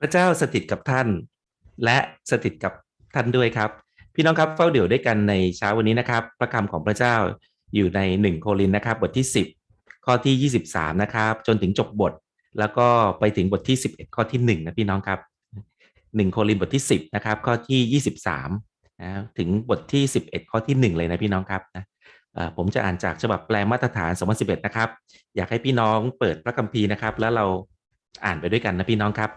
พระเจ้าสถิตกับท่าน และสถิตกับท่านด้วยครับ พี่น้องครับเฝ้าเดี่ยวด้วยกันในเช้าวันนี้นะครับ พระคำของพระเจ้าอยู่ในหนึ่งโครินนะครับ บทที่ 10 ข้อที่ 23 นะครับ จนถึงจบบท แล้วก็ไปถึงบทที่ 11 ข้อที่ 1 นะพี่น้องครับ1โครินบทที่ 10 นะครับ ข้อที่ 23นะถึงบทที่ 11 ข้อที่ 1 เลยนะพี่น้องครับนะผมจะอ่านจากฉบับแปลมาตรฐาน2011 นะครับ อยากให้พี่น้องเปิดพระคัมภีร์นะครับ แล้วเราอ่านไปด้วยกันนะพี่น้องครับ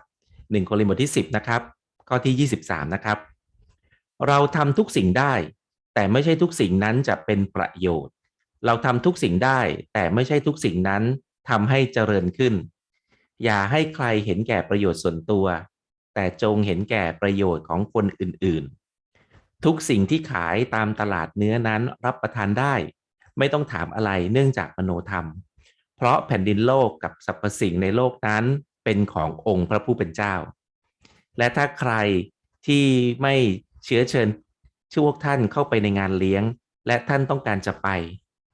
1โครินธ์บทที่ 10 นะครับ ข้อที่ 23 นะครับ เราทำทุกสิ่งได้ แต่ไม่ใช่ทุกสิ่งนั้นจะเป็นประโยชน์ เราทำทุกสิ่งได้ แต่ไม่ใช่ทุกสิ่งนั้นทำให้เจริญขึ้น อย่าให้ใครเห็นแก่ประโยชน์ส่วนตัว แต่จงเห็นแก่ประโยชน์ของคนอื่นๆ ทุกสิ่งที่ขายตามตลาดเนื้อนั้นรับประทานได้ ไม่ต้องถามอะไรเนื่องจากมโนธรรม เพราะแผ่นดินโลกกับสรรพสิ่งในโลกนั้น เป็นขององค์พระผู้เป็นเจ้า และถ้าใครที่ไม่เชื้อเชิญชื่อพวกท่านเข้าไปในงานเลี้ยง และท่านต้องการจะไป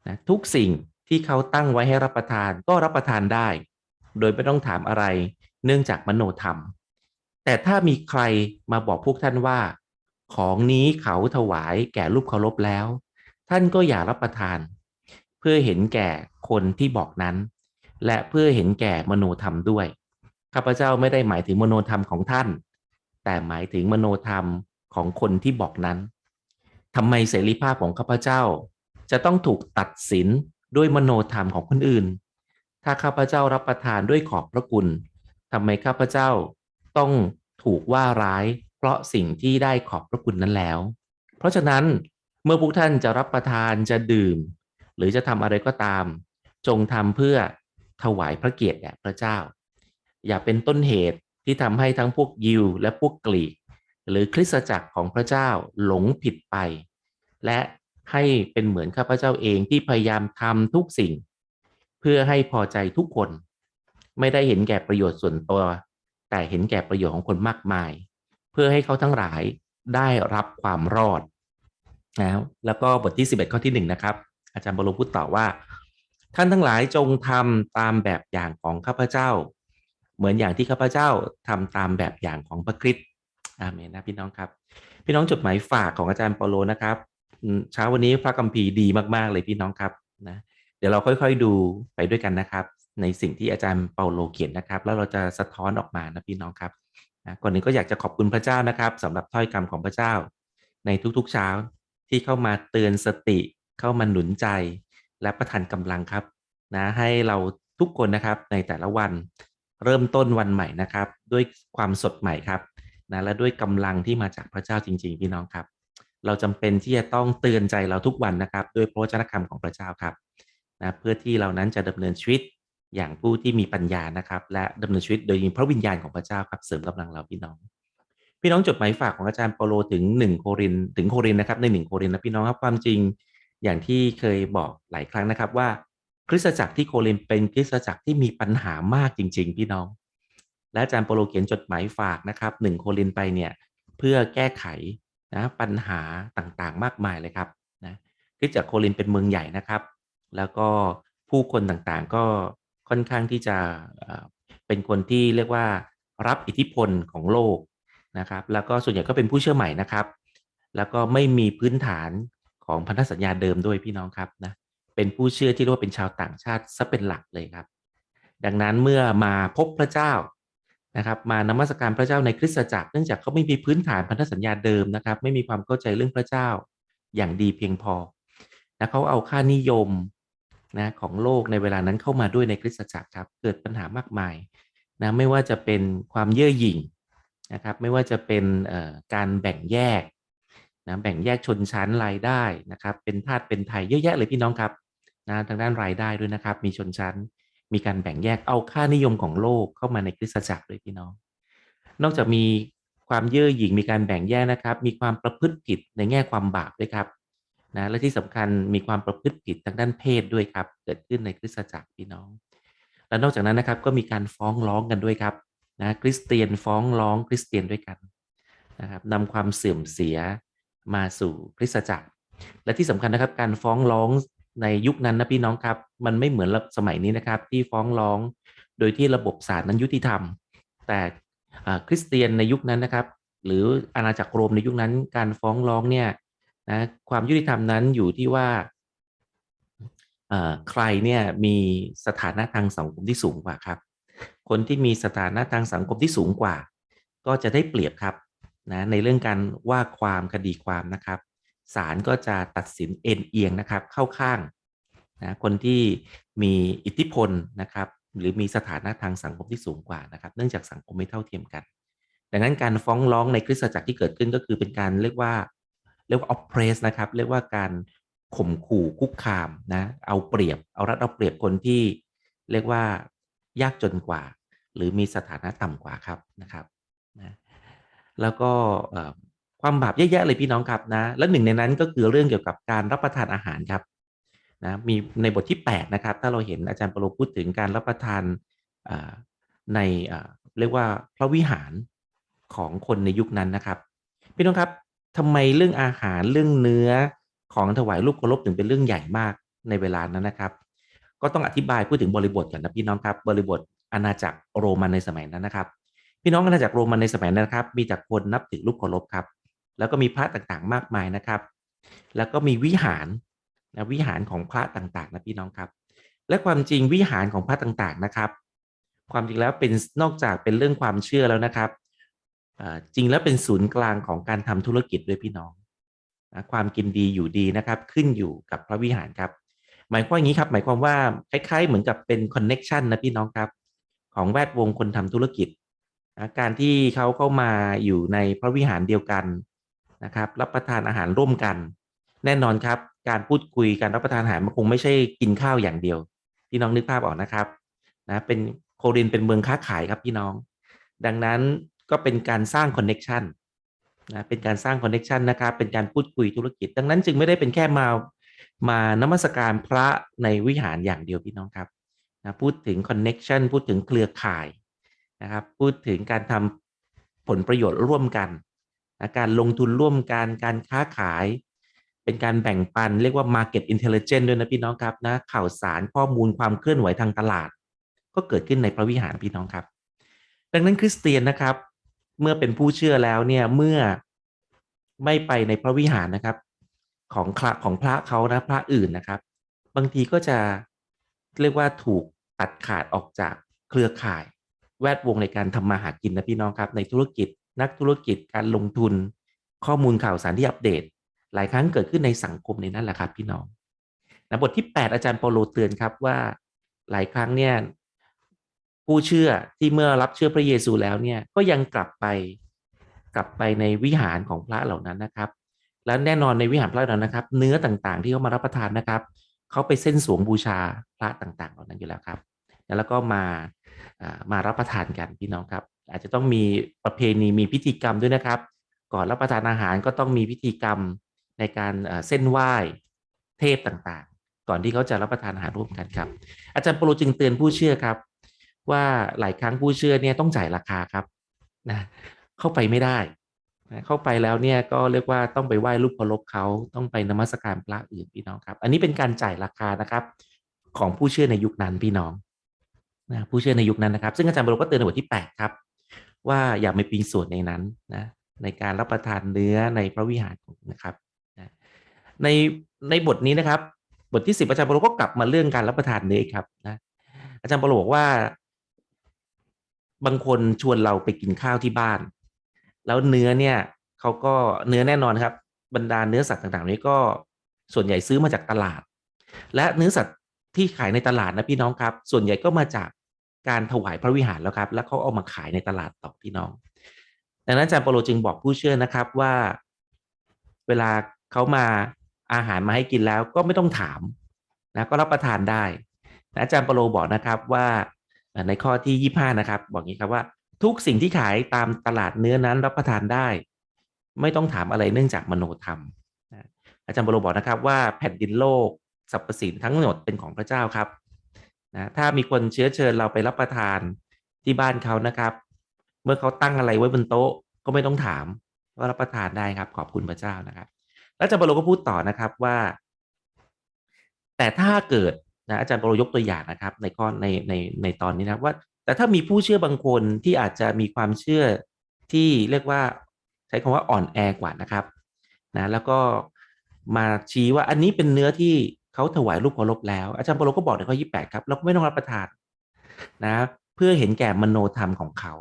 นะทุกสิ่งที่เขาตั้งไว้ให้รับประทานก็รับประทานได้ โดยไม่ต้องถามอะไร เนื่องจากมโนธรรม แต่ถ้ามีใครมาบอกพวกท่านว่า ของนี้เขาถวายแก่รูปเคารพแล้ว ท่านก็อย่ารับประทาน เพื่อเห็นแก่คนที่บอกนั้น และเพื่อเห็นแก่มโนธรรมด้วย ข้าพเจ้าไม่ได้หมายถึงมโนธรรมของท่าน แต่หมายถึงมโนธรรมของคนที่บอกนั้นทำไมเสรีภาพของข้าพเจ้า จะต้องถูกตัดสินด้วยมโนธรรมของคนอื่น ถ้าข้าพเจ้ารับประทานด้วยขอบพระคุณทำไมข้าพเจ้าต้องถูกว่าร้าย เพราะสิ่งที่ได้ขอบพระคุณนั้นแล้ว เพราะฉะนั้นเมื่อพวกท่านจะรับประทานจะดื่ม หรือจะทำอะไรก็ตาม จงทำเพื่อถวายพระเกียรติแด่พระเจ้า อย่าเป็นต้นเหตุที่ทำให้ทั้งพวกยิวและพวกกรีก หรือคริสตจักรของพระเจ้าหลงผิดไป และให้เป็นเหมือนข้าพเจ้าเองที่พยายามทำทุกสิ่ง เพื่อให้พอใจทุกคน ไม่ได้เห็นแก่ประโยชน์ส่วนตัว แต่เห็นแก่ประโยชน์ของคนมากมาย เพื่อให้เขาทั้งหลายได้รับความรอดนะแล้วก็บทที่ 11 ข้อที่ 1 นะครับ อาจารย์บรมพูดต่อว่า ท่านทั้งหลายจงทำตามแบบอย่างของข้าพเจ้า เหมือนอย่างที่ข้าพเจ้าทำตามแบบอย่างของพระคริสต์อาเมนนะพี่น้องครับ พี่น้องจดหมายฝากของอาจารย์เปโลนะครับเช้าวันนี้พระคัมภีร์ดีมากๆ เลยพี่น้องครับนะเดี๋ยวเราค่อยๆดูไปด้วยกันนะครับ ในสิ่งที่อาจารย์เปาโลเขียนนะครับ แล้วเราจะสะท้อนออกมานะพี่น้องครับนะก่อนหนึ่งก็อยากจะขอบคุณพระเจ้านะครับสำหรับถ้อยคำของพระเจ้า ในทุกๆเช้าที่เข้ามาเตือนสติเข้ามาหนุนใจ และประทานกำลังครับนะให้เราทุกคนนะครับในแต่ละวัน เริ่มต้นวันใหม่นะครับ ด้วยความสดใหม่ครับนะและด้วยกำลังที่มาจากพระเจ้าจริง ๆ พี่น้องครับ เราจำเป็นที่จะต้องเตือนใจเราทุกวันนะครับ ด้วยพระวจนะคำของพระเจ้าครับนะเพื่อที่เรานั้นจะดำเนินชีวิตอย่างผู้ที่มีปัญญานะครับ และดำเนินชีวิตโดยมีพระวิญญาณของพระเจ้าครับเสริมกำลังเราพี่น้อง พี่น้องจดหมายฝากของอาจารย์เปโลถึง1โครินถึงโครินนะครับใน1โครินนะพี่น้องครับความจริงอย่างที่เคยบอกหลายครั้งนะครับว่า คริสตจักรที่โครินเป็นคริสตจักรที่มีปัญหามากจริง ๆ พี่น้อง และอาจารย์โปโลเขียนจดหมายฝากนะครับหนึ่งโครินไปเนี่ยเพื่อแก้ไขนะปัญหาต่างๆ มากมายเลยครับนะคริสตจักรโครินเป็นเมืองใหญ่นะครับ แล้วก็ผู้คนต่างๆก็ค่อนข้างที่จะเป็นคนที่เรียกว่ารับอิทธิพลของโลกนะครับ แล้วก็ส่วนใหญ่ก็เป็นผู้เชื่อใหม่นะครับ แล้วก็ไม่มีพื้นฐานของพันธสัญญาเดิมด้วยพี่น้องครับนะ เป็นผู้เชื่อที่เรียกว่าเป็นชาวต่างชาติซะเป็นหลักเลยครับ ดังนั้นเมื่อมาพบพระเจ้านะครับ มานมัสการพระเจ้าในคริสตจักรเนื่องจากเขาไม่มีพื้นฐานพันธสัญญาเดิมนะครับ ไม่มีความเข้าใจเรื่องพระเจ้าอย่างดีเพียงพอนะเขาเอาค่านิยมนะของโลกในเวลานั้นเข้ามาด้วยในคริสตจักรครับ เกิดปัญหามากมายนะไม่ว่าจะเป็นความเย่อหยิ่งนะครับ ไม่ว่าจะเป็นการแบ่งแยกนะแบ่งแยกชนชั้นรายได้นะครับ เป็นทาสเป็นไทยเยอะแยะเลยพี่น้องครับ นะทางด้านรายได้ด้วยนะครับ มีชนชั้น มีการแบ่งแยกเอาค่านิยมของโลกเข้ามาในคริสตจักรด้วยพี่น้อง นอกจากมีความเย่อหยิ่งมีการแบ่งแยกนะครับ มีความประพฤติผิดในแง่ความบาปด้วยครับนะและที่สำคัญมีความประพฤติผิดทางด้านเพศด้วยครับ เกิดขึ้นในคริสตจักรพี่น้อง และนอกจากนั้นนะครับก็มีการฟ้องร้องกันด้วยครับนะคริสเตียนฟ้องร้องคริสเตียนด้วยกันนะครับนำความเสื่อมเสียมาสู่คริสตจักร และที่สำคัญนะครับการฟ้องร้อง ในยุคนั้นนะพี่น้องครับ มันไม่เหมือนสมัยนี้นะครับ ที่ฟ้องร้องโดยที่ระบบศาลนั้นยุติธรรม แต่คริสเตียนในยุคนั้นนะครับ หรืออาณาจักรโรมในยุคนั้นการฟ้องร้องเนี่ยนะความยุติธรรมนั้นอยู่ที่ว่าใครเนี่ยมีสถานะทางสังคมที่สูงกว่าครับ คนที่มีสถานะทางสังคมที่สูงกว่า ก็จะได้เปรียบครับนะในเรื่องการว่าความคดีความนะครับ ศาลก็จะตัดสินเอ็นเอียงนะครับเข้าข้างนะคนที่มีอิทธิพลนะครับ หรือมีสถานะทางสังคมที่สูงกว่านะครับ เนื่องจากสังคมไม่เท่าเทียมกัน ดังนั้นการฟ้องร้องในคริสตจักรที่เกิดขึ้นก็คือเป็นการเรียกว่าเรียกว่า oppress นะครับ เรียกว่าการข่มขู่คุกคามนะเอาเปรียบเอารัดเอาเปรียบคนที่เรียกว่ายากจนกว่า หรือมีสถานะต่ำกว่าครับนะครับนะแล้วก็ ความบาปเยอะแยะเลยพี่น้องครับนะ และหนึ่งในนั้นก็คือเรื่องเกี่ยวกับการรับประทานอาหารครับนะมีในบทที่8นะครับถ้าเราเห็นอาจารย์ปโลพูดถึงการรับประทานในเรียกว่าพระวิหารของคนในยุคนั้นนะครับ พี่น้องครับทำไมเรื่องอาหารเรื่องเนื้อของถวายรูปเคารพถึงเป็นเรื่องใหญ่มากในเวลานั้นนะครับ ก็ต้องอธิบายพูดถึงบริบทก่อนนะพี่น้องครับ บริบทอาณาจักรโรมันในสมัยนั้นนะครับ พี่น้องอาณาจักรโรมันในสมัยนั้นนะครับ มีแต่คนนับถือรูปเคารพครับ แล้วก็มีพระต่างๆ มากมายนะครับ แล้วก็มีวิหารนะวิหารของพระต่างๆนะพี่น้องครับ และความจริงวิหารของพระต่างๆนะครับ ความจริงแล้วเป็นนอกจากเป็นเรื่องความเชื่อแล้วนะครับอ่าจริงแล้วเป็นศูนย์กลางของการทำธุรกิจด้วยพี่น้องนะความกินดีอยู่ดีนะครับ ขึ้นอยู่กับพระวิหารครับ หมายความอย่างนี้ครับ หมายความว่าคล้ายๆ เหมือนกับเป็นคอนเน็กชันนะพี่น้องครับ ของแวดวงคนทำธุรกิจนะการที่เขาเข้ามาอยู่ในพระวิหารเดียวกัน นะครับ รับประทานอาหารร่วมกัน แน่นอนครับ การพูดคุยการรับประทานอาหารมันคงไม่ใช่กินข้าวอย่างเดียว พี่น้องนึกภาพออกนะครับนะเป็นโครินเป็นเมืองค้าขายครับพี่น้อง ดังนั้นก็เป็นการสร้างคอนเน็ชันนะเป็นการสร้างคอนเน็ชันนะครับ เป็นการพูดคุยธุรกิจ ดังนั้นจึงไม่ได้เป็นแค่มามานมัสการพระในวิหารอย่างเดียวพี่น้องครับนะพูดถึงคอนเน็ชันพูดถึงเครือข่ายนะครับ พูดถึงการทำผลประโยชน์ร่วมกัน นะการลงทุนร่วมกันการค้าขาย เป็นการแบ่งปันเรียกว่า Market Intelligence ด้วยนะพี่น้องครับนะข่าวสารข้อมูลความเคลื่อนไหวทางตลาด ก็เกิดขึ้นในพระวิหารพี่น้องครับ ดังนั้นคริสเตียนนะครับ เมื่อเป็นผู้เชื่อแล้วเนี่ยเมื่อไม่ไปในพระวิหารนะครับ ของพระของพระเขานะพระอื่นนะครับ บางทีก็จะเรียกว่าถูกตัดขาดออกจากเครือข่าย แวดวงในการทำมาหากินนะพี่น้องครับ ในธุรกิจ นักธุรกิจการลงทุน ข้อมูลข่าวสารที่อัปเดต หลายครั้งเกิดขึ้นในสังคมในนั้นแหละครับพี่น้องนะบทที่ 8 อาจารย์เปโลเตือนครับว่าหลายครั้งเนี่ยผู้เชื่อที่เมื่อรับเชื่อพระเยซูแล้วเนี่ยก็ยังกลับไปกลับไปในวิหารของพระเหล่านั้นนะครับ แล้วแน่นอนในวิหารพระเหล่านั้นนะครับ เนื้อต่างๆ ที่เขามารับประทานนะครับเขาไปเส้นสวงบูชาพระต่างๆ เหล่านั้นอยู่แล้วครับ แล้วก็มามารับประทานกันพี่น้องครับ อาจจะต้องมีประเพณีมีพิธีกรรมด้วยนะครับ ก่อนรับประทานอาหารก็ต้องมีพิธีกรรมในการเส้นไหว้เทพต่างๆ ก่อนที่เขาจะรับประทานอาหารร่วมกันครับ อาจารย์ปโลจึงเตือนผู้เชื่อครับ ว่าหลายครั้งผู้เชื่อเนี่ยต้องจ่ายราคาครับนะเข้าไปไม่ได้นะเข้าไปแล้วเนี่ยก็เรียกว่าต้องไปไหว้รูปเคารพเขาต้องไปนมัสการพระอื่นพี่น้องครับ อันนี้เป็นการจ่ายราคานะครับ ของผู้เชื่อในยุคนั้นพี่น้องนะผู้เชื่อในยุคนั้นนะครับ ซึ่งอาจารย์ปโลก็เตือนในบทที่8ครับ ว่าอย่าไม่ปีส่วนในนั้นนะในการรับประทานเนื้อในพระวิหารนะครับในในบทนี้นะครับ บทที่สิบอาจารย์ปโลก็กลับมาเรื่องการรับประทานเนื้อครับนะอาจารย์ปโลบอกว่า บางคนชวนเราไปกินข้าวที่บ้าน แล้วเนื้อเนี่ยเขาก็เนื้อแน่นอนครับ บรรดาเนื้อสัตว์ต่างๆ นี้ก็ส่วนใหญ่ซื้อมาจากตลาด และเนื้อสัตว์ที่ขายในตลาดนะพี่น้องครับ ส่วนใหญ่ก็มาจาก การถวายพระวิหารแล้วครับ แล้วเขาเอามาขายในตลาดต่อพี่น้อง ดังนั้นอาจารย์เปโลจึงบอกผู้เชื่อนะครับว่า เวลาเขามาอาหารมาให้กินแล้วก็ไม่ต้องถามนะก็รับประทานได้นะอาจารย์เปโลบอกนะครับว่าในข้อที่25นะครับ บอกงี้ครับว่า ทุกสิ่งที่ขายตามตลาดเนื้อนั้นรับประทานได้ ไม่ต้องถามอะไรเนื่องจากมโนธรรมอาจารย์เปโลบอกนะครับว่าแผ่นดินโลกสรรพสิ่งทั้งหมดเป็นของพระเจ้าครับ นะถ้ามีคนเชื้อเชิญเราไปรับประทานที่บ้านเขานะครับ เมื่อเขาตั้งอะไรไว้บนโต๊ะก็ไม่ต้องถามว่ารับประทานได้ครับ ขอบคุณพระเจ้านะครับ แล้วอาจารย์เปโลก็พูดต่อนะครับว่า แต่ถ้าเกิดนะอาจารย์เปโลยกตัวอย่างนะครับ ในข้อในในในตอนนี้นะว่าแแต่ถ้ามีผู้เชื่อบางคนที่อาจจะมีความเชื่อที่เรียกว่าใช้คำว่าอ่อนแอกว่านะครับนะแล้วก็มาชี้ว่าอันนี้เป็นเนื้อที่ เขาถวายรูปเคารพแล้ว อาจารย์เปาโลก็บอกในข้อ 28 ครับ เราก็ไม่ต้องรับประทานนะเพื่อเห็นแก่มโนธรรมของเขา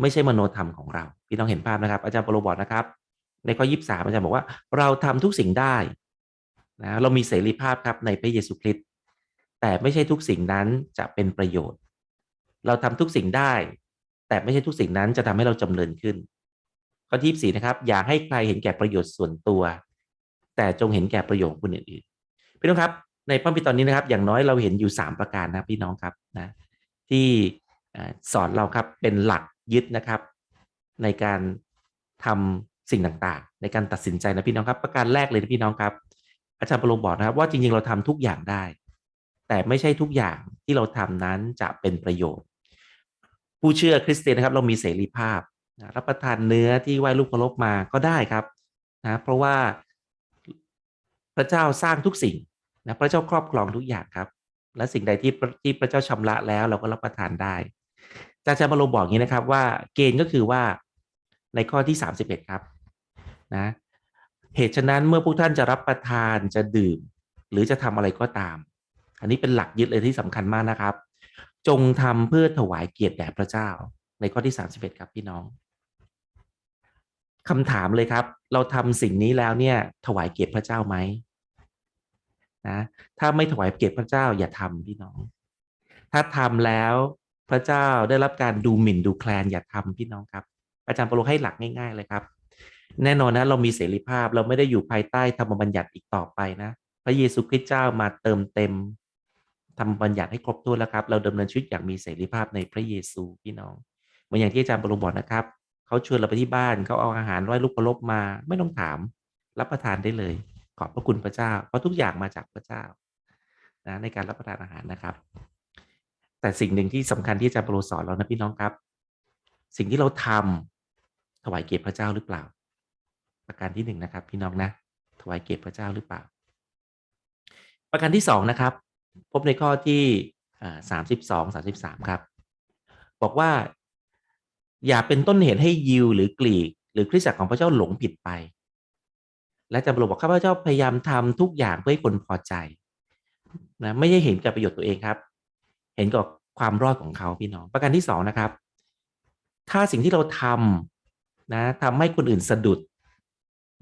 ไม่ใช่มโนธรรมของเรา พี่ต้องเห็นภาพนะครับ อาจารย์เปาโลบอกนะครับ ในข้อ 23 อาจารย์บอกว่า เราทำทุกสิ่งได้นะเรามีเสรีภาพครับในพระเยซูคริสต์แต่ไม่ใช่ทุกสิ่งนั้นจะเป็นประโยชน์ เราทำทุกสิ่งได้ แต่ไม่ใช่ทุกสิ่งนั้นจะทำให้เราจำเริญขึ้นข้อที่สี่นะครับ อย่าให้ใครเห็นแก่ประโยชน์ส่วนตัว แต่จงเห็นแก่ประโยชน์คนอื่น พี่น้องครับในพระคัมภีร์ตอนนี้นะครับ อย่างน้อยเราเห็นอยู่ 3 ประการนะพี่น้องครับนะที่สอนเราครับเป็นหลักยึดนะครับ ในการทำสิ่งต่างๆ ในการตัดสินใจนะพี่น้องครับ ประการแรกเลยนะพี่น้องครับ อาจารย์ปรโลบอกนะครับ ว่าจริงๆเราทำทุกอย่างได้ แต่ไม่ใช่ทุกอย่างที่เราทำนั้นจะเป็นประโยชน์ ผู้เชื่อคริสเตียนนะครับ เรามีเสรีภาพรับประทานเนื้อที่ไหว้ลูกเคารพมาก็ได้ครับนะเพราะว่าพระเจ้าสร้างทุกสิ่ง นะพระเจ้าครอบครองทุกอย่างครับ และสิ่งใดที่ที่พระเจ้าชำระแล้วเราก็รับประทานได้อาจารย์บรมบอกอย่างนี้นะครับว่าเกณฑ์ก็คือว่าในข้อที่ 31 ครับนะเหตุฉะนั้นเมื่อพวกท่านจะรับประทานจะดื่ม หรือจะทำอะไรก็ตาม อันนี้เป็นหลักยึดเลยที่สำคัญมากนะครับ จงทำเพื่อถวายเกียรติแด่พระเจ้า ในข้อที่ 31 ครับพี่น้องคำถามเลยครับ เราทำสิ่งนี้แล้วเนี่ยถวายเกียรติพระเจ้าไหม นะถ้าไม่ถวายเกียรติพระเจ้าอย่าทำพี่น้อง ถ้าทำแล้วพระเจ้าได้รับการดูหมิ่นดูแคลนอย่าทำพี่น้องครับอาจารย์ปรโลให้หลักง่ายๆเลยครับ แน่นอนนะเรามีเสรีภาพเราไม่ได้อยู่ภายใต้ธรรมบัญญัติอีกต่อไปนะ พระเยซูคริสต์เจ้ามาเติมเต็มธรรมบัญญัติให้ครบถ้วนแล้วครับ เราดำเนินชีวิตอย่างมีเสรีภาพในพระเยซูพี่น้องเหมือนอย่างที่อาจารย์ปรโลบอกนะครับเขาชวนเราไปที่บ้านเขาเอาอาหารไหว้ลูกประลบมา ไม่ต้องถาม รับประทานได้เลย ขอบพระคุณพระเจ้า เพราะทุกอย่างมาจากพระเจ้านะในการรับประทานอาหารนะครับ แต่สิ่งหนึ่งที่สำคัญที่อาจารย์ปรโลสอนเรานะพี่น้องครับ สิ่งที่เราทำถวายเกียรติพระเจ้าหรือเปล่า ประการที่หนึ่งนะครับ พี่น้องนะ ถวายเกียรติพระเจ้าหรือเปล่า ประการที่สองนะครับ พบในข้อที่สามสิบสองสาสิบสามครับ บอกว่า อย่าเป็นต้นเหตุให้ยิวหรือกลีก หรือคริสตจักรของพระเจ้าหลงผิดไป และจำบอกบอกข้าพเจ้าพยายามทำทุกอย่างเพื่อให้คนพอใจนะไม่ใช่เห็นกับประโยชน์ตัวเองครับ เห็นกับความรอดของเขาพี่น้อง ประการที่สองนะครับ ถ้าสิ่งที่เราทำนะทำให้คนอื่นสะดุด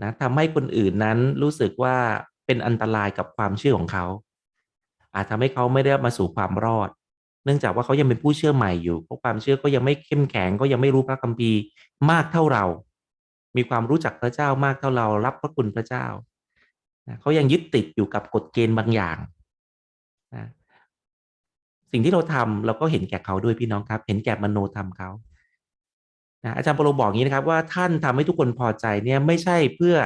นะทำให้คนอื่นนั้นรู้สึกว่าเป็นอันตรายกับความเชื่อของเขา อาจทำให้เขาไม่ได้มาสู่ความรอด เนื่องจากว่าเขายังเป็นผู้เชื่อใหม่อยู่เพราะความเชื่อก็ยังไม่เข้มแข็งก็ยังไม่รู้พระคัมภีร์มากเท่าเรา มีความรู้จักพระเจ้ามากเท่าเรารับพระคุณพระเจ้าเขายังยึดติดอยู่กับกฎเกณฑ์บางอย่างนะสิ่งที่เราทำเราก็เห็นแก่เขาด้วยพี่น้องครับ เห็นแก่มโนธรรมเขานะอาจารย์ปโลบอกงี้นะครับ ว่าท่านทำให้ทุกคนพอใจเนี่ยไม่ใช่เพื่อ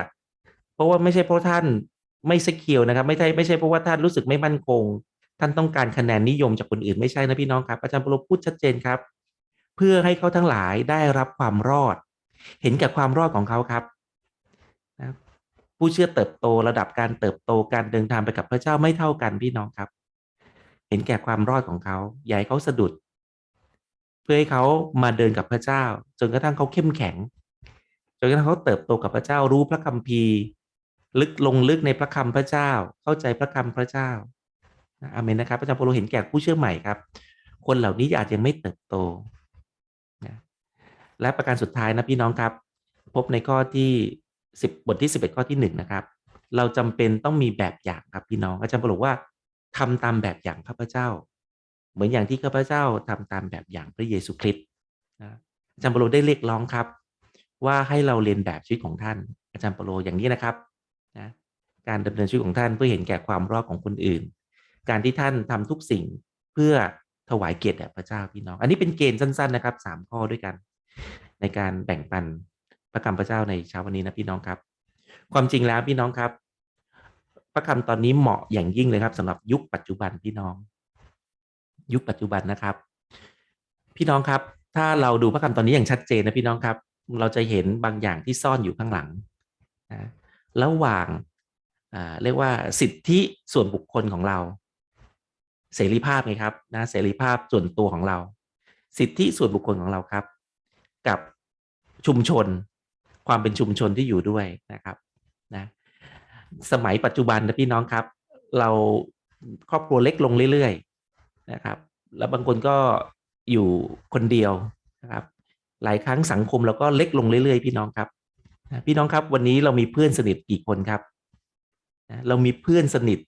เพราะว่าไม่ใช่เพราะท่านไม่สกิลนะครับ ไม่ใช่ไม่ใช่เพราะว่าท่านรู้สึกไม่มั่นคง ท่านต้องการคะแนนนิยมจากคนอื่นไม่ใช่นะพี่น้องครับ อาจารย์ปโลพูดชัดเจนครับ เพื่อให้เขาทั้งหลายได้รับความรอด เห็นแก่ความรอดของเขาครับนะผู้เชื่อเติบโตระดับการเติบโตการเดินทางไปกับพระเจ้าไม่เท่ากันพี่น้องครับ เห็นแก่ความรอดของเขาอย่าให้เขาสะดุด เพื่อให้เขามาเดินกับพระเจ้า จนกระทั่งเขาเข้มแข็งจนกระทั่งเขาเติบโตกับพระเจ้ารู้พระคัมภีร์ ลึกลงลึกในพระคำพระเจ้า เข้าใจพระคำพระเจ้าอาเมนนะครับพระเจ้าโปรเห็นแก่ผู้เชื่อใหม่ครับ คนเหล่านี้อาจจะไม่เติบโต และประการสุดท้ายนะพี่น้องครับ พบในข้อที่สิบบทที่สิบเอ็ดข้อที่หนึ่งนะครับ เราจำเป็นต้องมีแบบอย่างครับพี่น้องอาจารย์บอกว่าทำตามแบบอย่างข้าพเจ้า เหมือนอย่างที่ข้าพเจ้าทำตามแบบอย่างพระเยซูคริสต์นะอาจารย์เปโลได้เรียกร้องครับ ว่าให้เราเรียนแบบชีวิตของท่าน อาจารย์เปโลอย่างนี้นะครับนะการดำเนินชีวิตของท่านเพื่อเห็นแก่ความรอดของคนอื่น การที่ท่านทำทุกสิ่งเพื่อถวายเกียรติแด่พระเจ้าพี่น้อง อันนี้เป็นเกณฑ์สั้น ๆนะครับสามข้อด้วยกัน ในการแบ่งปันพระคำพระเจ้าในเช้าวันนี้นะพี่น้องครับ ความจริงแล้วพี่น้องครับ พระคำตอนนี้เหมาะอย่างยิ่งเลยครับสำหรับยุคปัจจุบันพี่น้อง ยุคปัจจุบันนะครับ พี่น้องครับ ถ้าเราดูพระคำตอนนี้อย่างชัดเจนนะพี่น้องครับ เราจะเห็นบางอย่างที่ซ่อนอยู่ข้างหลังนะระหว่างเรียกว่าสิทธิส่วนบุคคลของเรา เสรีภาพไงครับนะเสรีภาพส่วนตัวของเรา สิทธิส่วนบุคคลของเราครับ กับชุมชน ความเป็นชุมชนที่อยู่ด้วยนะครับนะสมัยปัจจุบันนะพี่น้องครับ เราครอบครัวเล็กลงเรื่อยๆนะครับ แล้วบางคนก็อยู่คนเดียวนะครับ หลายครั้งสังคมเราก็เล็กลงเรื่อยๆ พี่น้องครับนะพี่น้องครับวันนี้เรามีเพื่อนสนิทกี่คนครับนะเรามีเพื่อนสนิท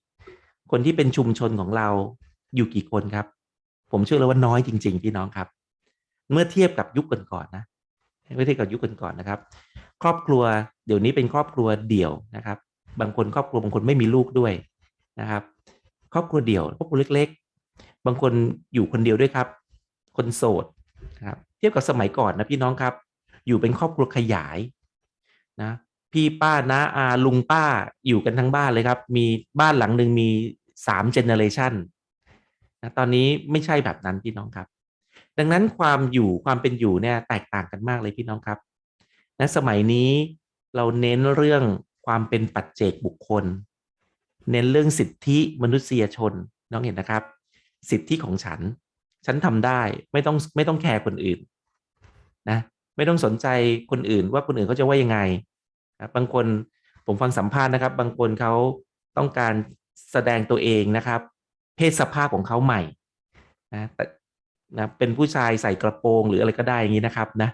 คนที่เป็นชุมชนของเราอยู่กี่คนครับ ผมเชื่อเลยว่าน้อยจริง ๆ พี่น้องครับ เมื่อเทียบกับยุคก่อนๆนะเมื่อเทียบกับยุคก่อนๆนะครับ ครอบครัวเดี๋ยวนี้เป็นครอบครัวเดี่ยวนะครับ บางคนครอบครัวบางคนไม่มีลูกด้วยนะครับ ครอบครัวเดี่ยวครอบครัวเล็ก ๆ บางคนอยู่คนเดียวด้วยครับ คนโสดนะครับเทียบกับสมัยก่อนนะพี่น้องครับ อยู่เป็นครอบครัวขยายนะพี่ป้าน้าอาลุงป้าอยู่กันทั้งบ้านเลยครับ มีบ้านหลังหนึ่งมีสามเจเนอเรชันนะตอนนี้ไม่ใช่แบบนั้นพี่น้องครับ ดังนั้นความอยู่ความเป็นอยู่เนี่ยแตกต่างกันมากเลยพี่น้องครับนะสมัยนี้เราเน้นเรื่องความเป็นปัจเจกบุคคล เน้นเรื่องสิทธิมนุษยชนน้องเห็นนะครับ สิทธิของฉัน ฉันทำได้ไม่ต้องไม่ต้องแคร์คนอื่นนะไม่ต้องสนใจคนอื่นว่าคนอื่นเขาจะว่ายังไงนะบางคนผมฟังสัมภาษณ์นะครับ บางคนเขาต้องการแสดงตัวเองนะครับ เพศสภาพของเขาใหม่นะแต่ นะเป็นผู้ชายใส่กระโปรงหรืออะไรก็ได้อย่างนี้นะครับนะ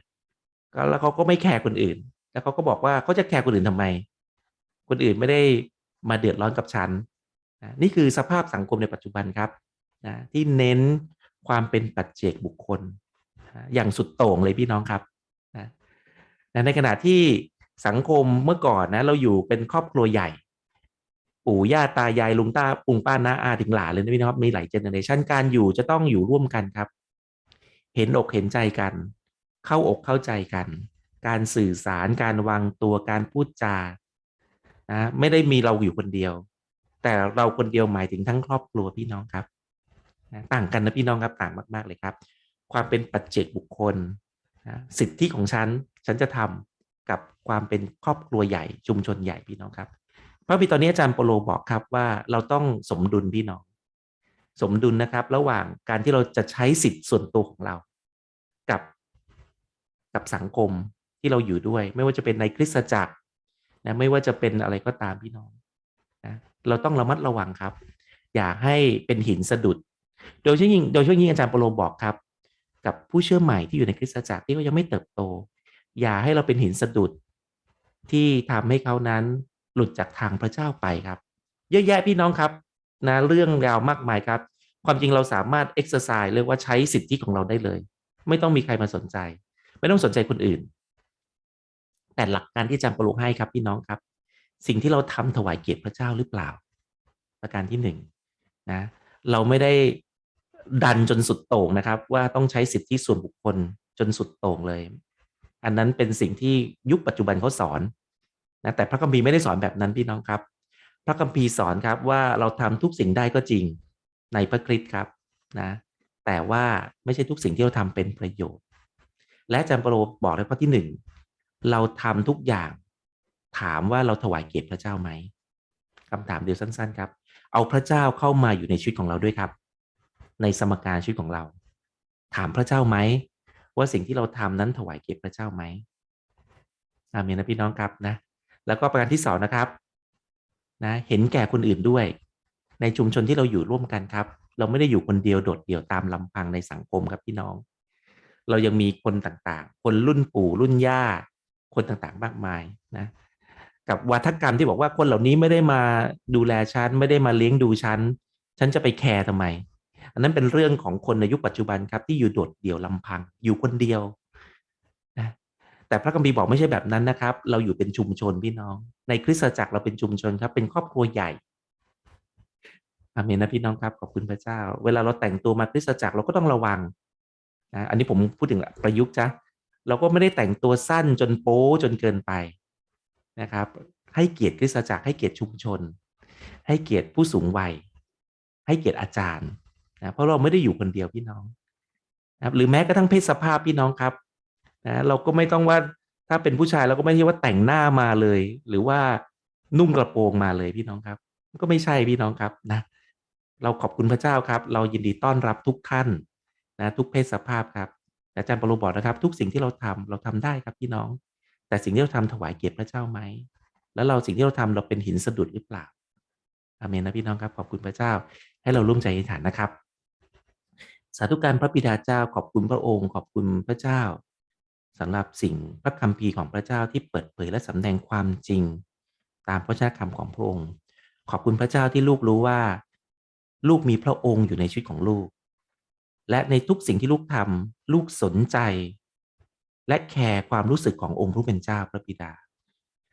แล้วเขาก็ไม่แคร์คนอื่น แล้วเขาก็บอกว่าเขาจะแคร์คนอื่นทำไม คนอื่นไม่ได้มาเดือดร้อนกับฉันนะนี่คือสภาพสังคมในปัจจุบันครับนะที่เน้นความเป็นปัจเจกบุคคลนะอย่างสุดโต่งเลยพี่น้องครับนะนะในขณะที่สังคมเมื่อก่อนนะเราอยู่เป็นครอบครัวใหญ่ ปู่ย่าตายายลุงตาปุงป้าน้าอาถึงหลานเลยนะพี่น้องครับมีหลายเจเนอเรชันการอยู่จะต้องอยู่ร่วมกันครับ เห็นอกเห็นใจกัน เข้าอกเข้าใจกัน การสื่อสารการวางตัวการพูดจานะไม่ได้มีเราอยู่คนเดียว แต่เราคนเดียวหมายถึงทั้งครอบครัวพี่น้องครับนะต่างกันนะพี่น้องครับต่างมาก ๆ เลยครับ ความเป็นปัจเจกบุคคลนะสิทธิของฉันฉันจะทำกับความเป็นครอบครัวใหญ่ชุมชนใหญ่พี่น้องครับ เพราะพี่ตอนนี้อาจารย์โปโลบอกครับว่าเราต้องสมดุลพี่น้อง สมดุลนะครับ ระหว่างการที่เราจะใช้สิทธิ์ส่วนตัวของเรา กับกับสังคมที่เราอยู่ด้วย ไม่ว่าจะเป็นในคริสตจักรนะไม่ว่าจะเป็นอะไรก็ตามพี่น้องนะเราต้องระมัดระวังครับ อย่าให้เป็นหินสะดุด โดยเฉพาะยิ่งโดยเฉพาะยิ่งอาจารย์ปโลบอกครับ กับผู้เชื่อใหม่ที่อยู่ในคริสตจักรที่เขายังไม่เติบโต อย่าให้เราเป็นหินสะดุดที่ทำให้เขานั้นหลุดจากทางพระเจ้าไปครับ เยอะแยะพี่น้องครับ นะเรื่องราวมากมายครับ ความจริงเราสามารถเอ็กซ์ไซส์เรียกว่าใช้สิทธิของเราได้เลย ไม่ต้องมีใครมาสนใจ ไม่ต้องสนใจคนอื่น แต่หลักการที่อาจารย์ปรุให้ครับพี่น้องครับ สิ่งที่เราทำถวายเกียรติพระเจ้าหรือเปล่า ประการที่หนึ่งนะเราไม่ได้ดันจนสุดโต่งนะครับ ว่าต้องใช้สิทธิส่วนบุคคลจนสุดโต่งเลย อันนั้นเป็นสิ่งที่ยุคปัจจุบันเขาสอนนะแต่พระคัมภีร์ไม่ได้สอนแบบนั้นพี่น้องครับ พระคัมภีร์สอนครับว่าเราทำทุกสิ่งได้ก็จริงในพระคริสต์ครับนะแต่ว่าไม่ใช่ทุกสิ่งที่เราทำเป็นประโยชน์ และอาจารย์เปโลบอกในข้อที่หนึ่งเราทำทุกอย่าง ถามว่าเราถวายเกียรติพระเจ้าไหมคำถามเดียวสั้น ๆ ครับ เอาพระเจ้าเข้ามาอยู่ในชีวิตของเราด้วยครับ ในสมการชีวิตของเรา ถามพระเจ้าไหมว่าสิ่งที่เราทำนั้นถวายเกียรติพระเจ้าไหมอาเมนนะพี่น้องครับนะ แล้วก็ประการที่สองนะครับ นะเห็นแก่คนอื่นด้วย ในชุมชนที่เราอยู่ร่วมกันครับ เราไม่ได้อยู่คนเดียวโดดเดี่ยวตามลำพังในสังคมครับพี่น้อง เรายังมีคนต่างๆ คนรุ่นปู่รุ่นย่า คนต่างๆมากมายนะกับวัฒกรรมที่บอกว่าคนเหล่านี้ไม่ได้มาดูแลฉันไม่ได้มาเลี้ยงดูฉันฉันจะไปแคร์ทำไม อันนั้นเป็นเรื่องของคนในยุคปัจจุบันครับที่อยู่โดดเดี่ยวลำพัง อยู่คนเดียว แต่พระคัมภีร์บอกไม่ใช่แบบนั้นนะครับ เราอยู่เป็นชุมชนพี่น้อง ในคริสตจักรเราเป็นชุมชนครับ เป็นครอบครัวใหญ่อาเมนนะพี่น้องครับขอบคุณพระเจ้า เวลาเราแต่งตัวมาคริสตจักรเราก็ต้องระวังนะอันนี้ผมพูดถึงประยุกต์จ้ะเราก็ไม่ได้แต่งตัวสั้นจนโป๊จนเกินไปนะครับ ให้เกียรติคริสตจักรให้เกียรติชุมชน ให้เกียรติผู้สูงวัย ให้เกียรติอาจารย์นะเพราะเราไม่ได้อยู่คนเดียวพี่น้องนะหรือแม้กระทั่งเพศสภาพพี่น้องครับ นะเราก็ไม่ต้องว่าถ้าเป็นผู้ชายเราก็ไม่ใช่ว่าแต่งหน้ามาเลย หรือว่านุ่งกระโปรงมาเลยพี่น้องครับ ก็ไม่ใช่พี่น้องครับนะ เราขอบคุณพระเจ้าครับ เรายินดีต้อนรับทุกท่านนะทุกเพศสภาพครับอาจารย์ปาโลบอกนะครับ ทุกสิ่งที่เราทำเราทำได้ครับพี่น้อง แต่สิ่งที่เราทำถวายเกียรติพระเจ้าไหมแล้วเราสิ่งที่เราทำเราเป็นหินสะดุดหรือเปล่าอาเมนนะพี่น้องครับขอบคุณพระเจ้า ให้เราร่วมใจอธิษฐานนะครับ สาธุการพระบิดาเจ้าขอบคุณพระองค์ ขอบคุณพระเจ้า สำหรับสิ่งพระคัมภีร์ของพระเจ้าที่เปิดเผยและสำแดงความจริง ตามพระชนะคำของพระองค์ ขอบคุณพระเจ้าที่ลูกรู้ว่า ลูกมีพระองค์อยู่ในชีวิตของลูก และในทุกสิ่งที่ลูกทำลูกสนใจ และแคร์ความรู้สึกขององค์ผู้เป็นเจ้าพระบิดา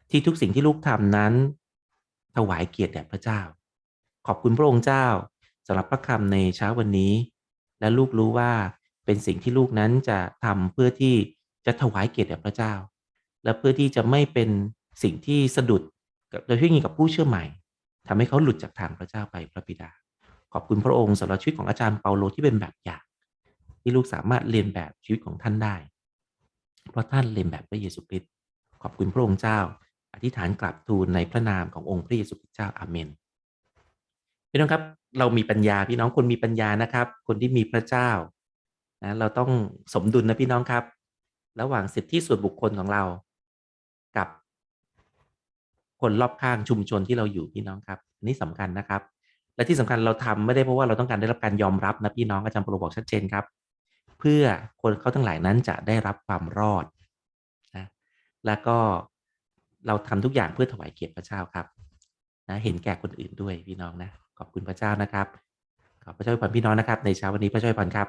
ที่ทุกสิ่งที่ลูกทำนั้น ถวายเกียรติแด่พระเจ้า ขอบคุณพระองค์เจ้าสำหรับพระคำในเช้าวันนี้ และลูกรู้ว่าเป็นสิ่งที่ลูกนั้นจะทำเพื่อที่ จะถวายเกียรติแด่พระเจ้า และเพื่อที่จะไม่เป็นสิ่งที่สะดุดโดยเฉพาะกับผู้เชื่อใหม่ทำให้เขาหลุดจากทางพระเจ้าไปพระบิดา ขอบคุณพระองค์สำหรับชีวิตของอาจารย์เปาโลที่เป็นแบบอย่างที่ลูกสามารถเรียนแบบชีวิตของท่านได้ เพราะท่านเรียนแบบพระเยซูคริสต์ขอบคุณพระองค์เจ้า อธิษฐานกราบทูลในพระนามขององค์พระเยซูคริสต์เจ้าอาเมนพี่น้องครับเรามีปัญญาพี่น้องคนมีปัญญานะครับ คนที่มีพระเจ้านะเราต้องสมดุลนะพี่น้องครับ ระหว่างสิทธิส่วนบุคคลของเรา กับ คนรอบข้างชุมชนที่เราอยู่พี่น้องครับนนี่สำคัญนะครับ และที่สำคัญเราทำไม่ได้เพราะว่าเราต้องการได้รับการยอมรับนะพี่น้องอาจารย์ปรบอกชัดเจนครับ เพื่อคนเขาทั้งหลายนั้นจะได้รับความรอดนะแล้วก็เราทำทุกอย่างเพื่อถวายเกียรติพระเจ้าครับนะเห็นแก่คนอื่นด้วยพี่น้องนะขอบคุณพระเจ้านะครับขอบพระเจ้าอวยพรพี่น้องนะครับ ในเช้าวันนี้พระเจ้าอวยพรครับ